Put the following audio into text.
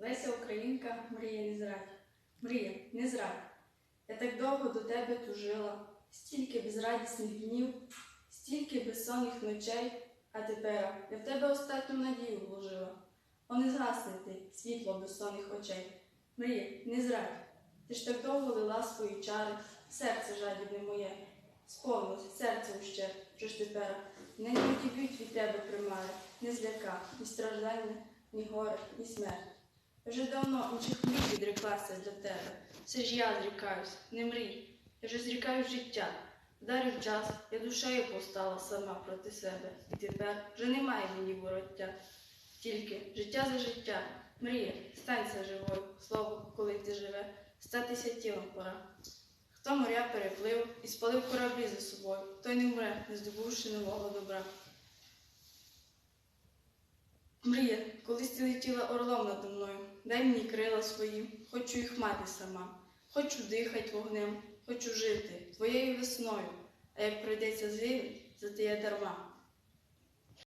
Леся Українка, мрія не зрадь. Мрія, не зрадь. Я так довго до тебе тужила, стільки безрадісних днів, стільки безсонних ночей, а тепер я в тебе остатню надію вложила. О, не згасне ти, світло безсонних очей. Мрія, не зрадь. Ти ж так довго лила свої чари, серце жадібне моє, сповнилось серце уще, що ж тепер не відіб'ють від тебе примари, не зляка, ні страждання, ні горе, ні смерть. Вже давно інших мрій відреклася для тебе. Все ж я зрікаюсь, не мрій. Я вже зрікаю життя. Вдарив час, я душею постала сама проти себе. І тепер вже немає мені вороття. Тільки життя за життя, мрія, станься живою, слово, коли ти живе, статися тілом пора. Хто моря переплив і спалив кораблі за собою, той не вмре, не здобувши нового добра. Мрія, колись ти летіла орлом надо мною, дай мені крила свої, хочу їх мати сама, хочу дихать вогнем, хочу жити твоєю весною, а як прийдеться звірить, за я дарма.